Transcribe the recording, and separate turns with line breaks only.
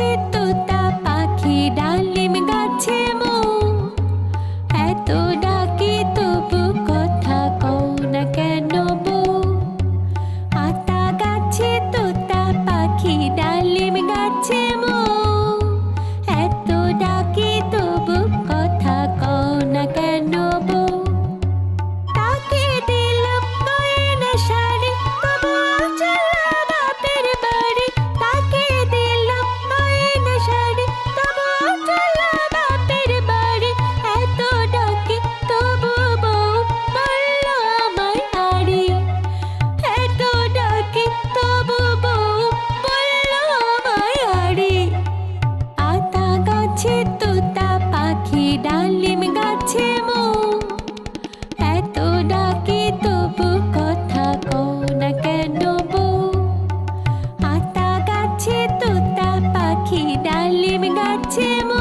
গাছে তোতা পাখি ডালিম গাছে তোতা পাখি ডালিম গাছে মো এত ডাকে তবু কথা কো না কেন বউ? আতা গাছে তোতা পাখি ডালিম গাছে মো